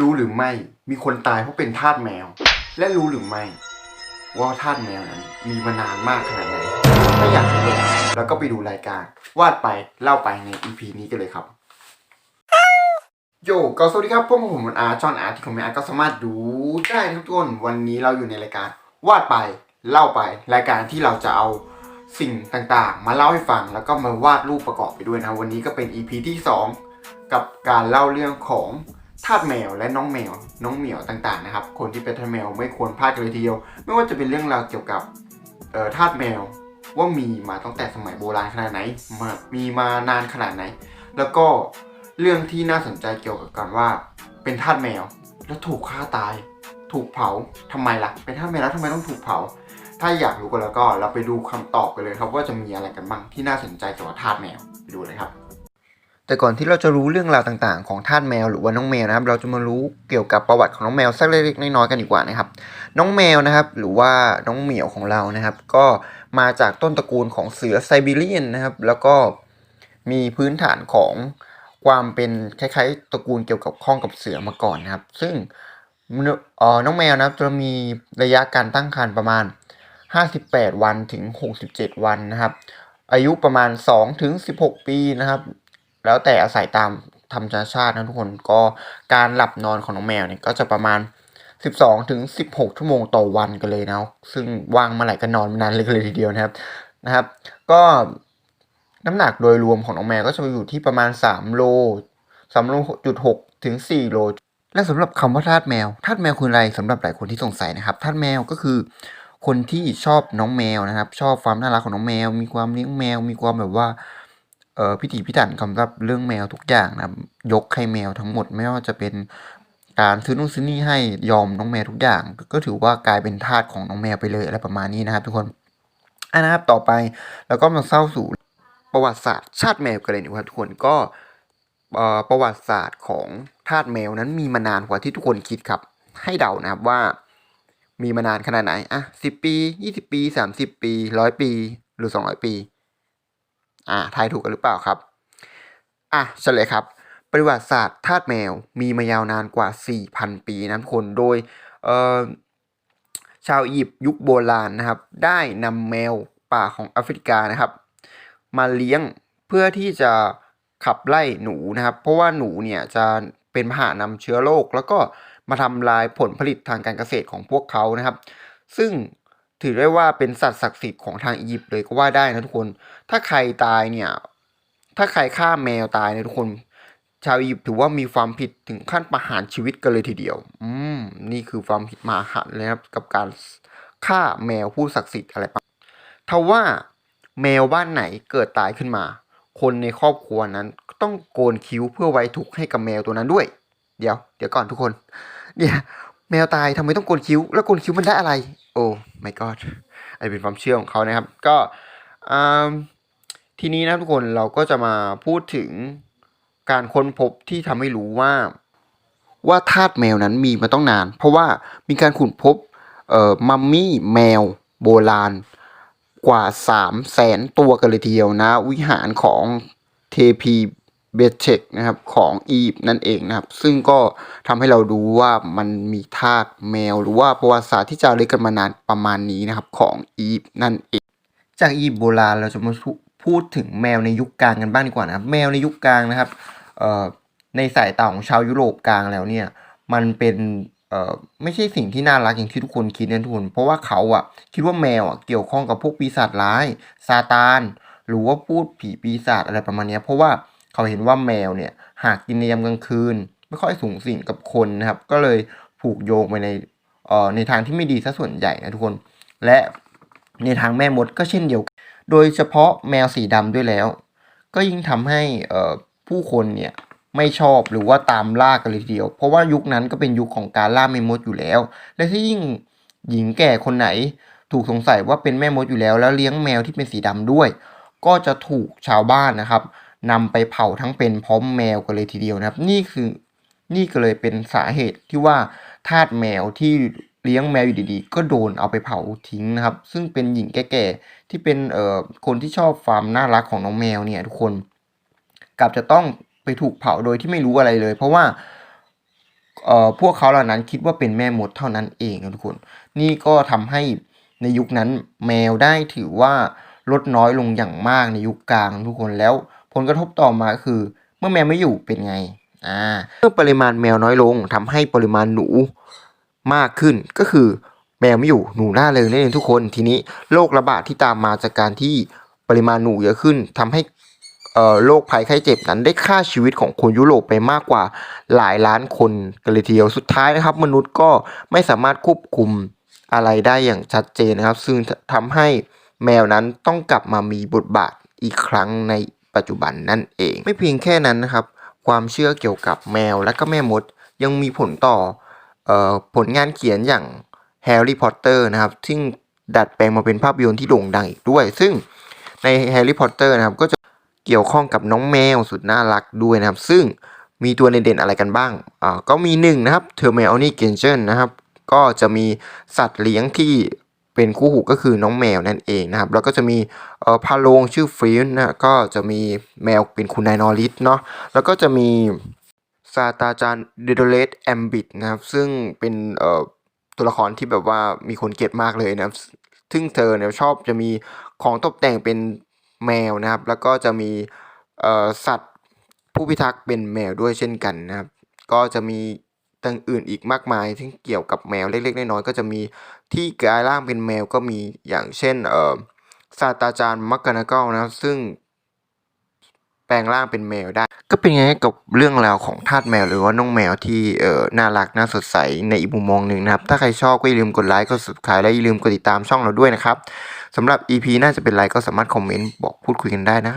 รู้หรือไม่มีคนตายเพราะเป็นทาสแมว และรู้หรือไม่ ว่าทาสแมวนั้นมีมานานมากขนาดไหนถ้าอยากรู้แล้วก็ไปดูรายการ วาดไปเล่าไปใน EP นี้กันเลยครับ โยก็สวัสดีครับพวกผมมันอาร์จอนอาร์ที่ผมอาร์ก็สามารถดูได้นะครับทุกคนวันนี้เราอยู่ในรายการ วาดไปเล่าไป รายการที่เราจะเอาสิ่งต่างๆ มาเล่าให้ฟังแล้วก็มาวาดรูปประกอบไปด้วยนะ วันนี้ก็เป็น EP ที่ 2 กับการเล่าเรื่องของ ทาสแมวและน้องแมว น้องเหมียวต่างๆนะครับ คนที่เป็นทาสแมวไม่ควรพลาดเลยทีเดียว ไม่ว่าจะเป็นเรื่องราวเกี่ยวกับเอ่อทาสแมวว่ามีมาตั้งแต่สมัยโบราณขนาดไหนมามีมานานขนาดไหน แล้วก็เรื่องที่น่าสนใจเกี่ยวกับการว่าเป็นทาสแมวแล้วถูกฆ่าตาย ถูกเผาทำไมล่ะ เป็นทาสแมวแล้วทำไมต้องถูกเผา ถ้าอยากรู้กันแล้วก็เราไปดูคำตอบกันเลยครับว่าจะมีอะไรกันบ้างที่น่าสนใจเกี่ยวกับทาสแมวไปดูเลยครับ แต่ก่อนที่เราจะรู้เรื่องราวต่างๆ ของทาสแมวหรือว่าน้องแมวนะครับ เราจะมารู้เกี่ยวกับประวัติของน้องแมวสักเล็กๆน้อยๆกันดีกว่านะครับ น้องแมวนะครับ หรือว่าน้องเหมียวของเรานะครับ ก็มาจากต้นตระกูลของเสือไซบีเรียนนะครับ แล้วก็มีพื้นฐานของความเป็นคล้ายๆตระกูลเกี่ยวกับข้องกับเสือมาก่อนนะครับ ซึ่งน้องแมวนะครับจะมีระยะการตั้งครรภ์ประมาณ 58 วันถึง 67 วันนะครับ อายุประมาณ2ถึง16 ปีนะครับ แล้วแต่อาศัยตามธรรมชาตินะทุกคนก็การหลับนอนของน้องแมวเนี่ยก็จะประมาณ 12ถึง16 ชั่วโมงต่อวันกันเลยนะซึ่งว่างมื่อไหร่ก็นอนนานเลยกันเลยทีเดียวนะครับนะครับ ก็น้ำหนักโดยรวมของน้องแมวก็จะไปอยู่ที่ประมาณ 3 โล3โลจุด6ถึง 4 โล และสำหรับคำว่าทาสแมวทาสแมวคืออะไรสำหรับหลายคนที่สงสัยนะครับทาสแมวก็คือคนที่ชอบน้องแมวนะครับ ชอบความน่ารักของน้องแมว มีความเลี้ยงแมว มีความแบบว่า พิถีพิถันสำหรับเรื่องแมวทุกอย่างนะยกให้แมวทั้งหมดไม่ว่าจะเป็นการซื้อนู่นซื้อนี่ให้ยอมน้องแมวทุกอย่าง ก็ถือว่ากลายเป็นทาสของน้องแมวไปเลยอะไรประมาณนี้นะครับ ทุกคนอะนะครับต่อไปแล้วก็มาเศร้าสู่ประวัติศาสตร์ชาติแมวกันเลยดีกว่าทุกคนก็ประวัติศาสตร์ของทาสแมวนั้นมีมานานกว่าที่ทุกคนคิดครับ ให้เดานะครับว่ามีมานานขนาดไหนอะสิบปียี่สิบปีสามสิบปีร้อยปี หรือสองร้อยปี อ่าทายถูกกันหรือเปล่าครับ อะเฉลยครับ ประวัติศาสตร์ทาสแมวมีมายาวนานกว่า 4,000 ปีนะทุกคนโดยเอ่อชาวอียิปต์ยุคโบราณนะครับ ได้นำแมวป่าของแอฟริกานะครับ มาเลี้ยงเพื่อที่จะขับไล่หนูนะครับ เพราะว่าหนูเนี่ยจะเป็นพาหะนำเชื้อโรคแล้วก็มาทำลายผลผลิตทางการเกษตรของพวกเขานะครับ ซึ่ง ถือได้ว่าเป็นสัตว์ศักดิ์สิทธิ์ของทางอียิปต์เลยก็ว่าได้นะทุกคน ถ้าใครตายเนี่ย ถ้าใครฆ่าแมวตายเนี่ยทุกคน ชาวอียิปต์ถือว่ามีความผิดถึงขั้นประหารชีวิตกันเลยทีเดียว อืม นี่คือความผิดมหันเลยครับ กับการฆ่าแมวผู้ศักดิ์สิทธิ์อะไรประมาณทว่าแมวบ้านไหนเกิดตายขึ้นมา คนในครอบครัวนั้นต้องโกนคิ้วเพื่อไว้ทุกข์ให้กับแมวตัวนั้นด้วย เดี๋ยว เดี๋ยวก่อนทุกคน เนี่ย แมวตายทำไมต้องโกนคิ้ว แล้วโกนคิ้วมันได้อะไร โอ้ my god อันนี้เป็นความเชื่อของเขานะครับ ก็ทีนี้นะทุกคนเราก็จะมาพูดถึงการค้นพบที่ทำให้รู้ว่า ว่าทาสแมวนั้นมีมาต้องนาน เพราะว่ามีการขุดพบเอ่อมัมมี่แมวโบราณกว่า3 0 0แสนตัวกันเลยทีเดียวนะ วิหารของเทพี เบเชกนะครับของอียิปต์นั่นเองนะครับ ซึ่งก็ทำให้เราดูว่ามันมีทาสแมว หรือว่าประวัติศาสตร์ที่จารึกกันมานานประมาณนี้นะครับของอียิปต์นั่นเอง จากอียิปต์โบราณเราจะมาพูดถึงแมวในยุคกลางกันบ้างดีกว่านะครับ แมวในยุคกลางนะครับในสายตาของชาวยุโรปกลางแล้วเนี่ยมันเป็นไม่ใช่สิ่งที่น่ารักอย่างที่ทุกคนคิดนะทุกคน เพราะว่าเขาอะคิดว่าแมวอะเกี่ยวข้องกับพวกปีศาจร้ายซาตาน หรือว่าพูดผีปีศาจอะไรประมาณนี้เพราะว่า เขาเห็นว่าแมวเนี่ยหากกินในยามกลางคืน ไม่ค่อยสูงสิงกับคนนะครับ ก็เลยผูกโยงไปในเอ่อในทางที่ไม่ดีซะส่วนใหญ่นะทุกคน และในทางแม่มดก็เช่นเดียวกัน โดยเฉพาะแมวสีดำด้วยแล้ว ก็ยิ่งทำให้เอ่อผู้คนเนี่ยไม่ชอบหรือว่าตามล่ากันเลยทีเดียว เพราะว่ายุคนั้นก็เป็นยุคของการล่าแม่มดอยู่แล้ว และที่ยิ่งหญิงแก่คนไหน ถูกสงสัยว่าเป็นแม่มดอยู่แล้ว แล้วเลี้ยงแมวที่เป็นสีดำด้วย ก็จะถูกชาวบ้านนะครับ นำไปเผาทั้งเป็นพร้อมแมวกันเลยทีเดียวนะครับ นี่คือนี่ก็เลยเป็นสาเหตุที่ว่าทาสแมวที่เลี้ยงแมวอยู่ดีๆ ก็โดนเอาไปเผาทิ้งนะครับ ซึ่งเป็นหญิงแก่ๆที่เป็นเอ่อคนที่ชอบความน่ารักของน้องแมวเนี่ยทุกคนกลับจะต้องไปถูกเผาโดยที่ไม่รู้อะไรเลย เพราะว่าเอ่อพวกเขาเหล่านั้นคิดว่าเป็นแม่มดเท่านั้นเองนะทุกคน นี่ก็ทำให้ในยุคนั้นแมวได้ถือว่าลดน้อยลงอย่างมากในยุคกลางทุกคนแล้ว ลกระทบต่อมาคือ เมื่อแมวไม่อยู่เป็นไงอ่าเมื่อปริมาณแมวน้อยลงทำให้ปริมาณหนูมากขึ้นก็คือแมวไม่อยู่หนูล่าเริงนั่นเองทุกคนทีนี้โรคระบาดที่ตามมาจากการที่ปริมาณหนูเยอะขึ้นทำให้เอ่อโรคภัยไข้เจ็บนั้นได้ฆ่าชีวิตของคนยุโรปไปมากกว่าหลายล้านคนกันเลยทีเดียวสุดท้ายนะครับ มนุษย์ก็ไม่สามารถควบคุมอะไรได้อย่างชัดเจนนะครับ ซึ่งทำให้แมวนั้นต้องกลับมามีบทบาทอีกครั้งใน ปัจจุบันนั่นเอง ไม่เพียงแค่นั้นนะครับ ความเชื่อเกี่ยวกับแมวและก็แม่มด ยังมีผลต่อออผลงานเขียนอย่างแฮร์รี่พอตเตอร์นะครับ ซึ่งดัดแปลงมาเป็นภาพยนตร์ที่โด่งดังอีกด้วย ซึ่งในแฮร์รี่พอตเตอร์นะครับ ก็จะเกี่ยวข้องกับน้องแมวสุดน่ารักด้วยนะครับ ซึ่งมีตัวเด่นๆอะไรกันบ้าง อ่า ก็มีหนึ่งนะครับเทอร์เมลนี่เกนเจนนะครับ ก็จะมีสัตว์เลี้ยงที่ เป็นคู่หูก็คือน้องแมวนั่นเองนะครับ แล้วก็จะมีเอ่อพาโลงชื่อฟรีนนะก็จะมีแมวเป็นคุณนายนอริสเนาะแล้วก็จะมีซาตาจารย์เดโดเลสแอมบิดนะครับ ซึ่งเป็นเอ่อตัวละครที่แบบว่ามีคนเกลียดมากเลยนะครับ ซึ่งเธอเนี่ยชอบจะมีของตกแต่งเป็นแมวนะครับ แล้วก็จะมีเอ่อสัตว์ผู้พิทักษ์เป็นแมวด้วยเช่นกันนะครับ ก็จะมี ต่างอื่นอีกมากมายที่เกี่ยวกับแมวเล็กๆน้อยๆก็จะมีที่กลายร่างเป็นแมวก็มีอย่างเช่นเอ่อศาสตราจารย์มักกานาเกลนะครับซึ่งแปลงร่างเป็นแมวได้ ก็เป็นไงกับเรื่องราวของทาสแมวหรือว่าน้องแมวที่เอ่อน่ารักน่าสดใสในอีกมุมมองหนึ่งนะครับ ถ้าใครชอบก็อย่าลืมกดไลค์กด subscribe และอย่าลืมกดติดตามช่องเราด้วยนะครับสำหรับ EP น่าจะเป็นไรก็สามารถคอมเมนต์บอกพูดคุยกันได้นะ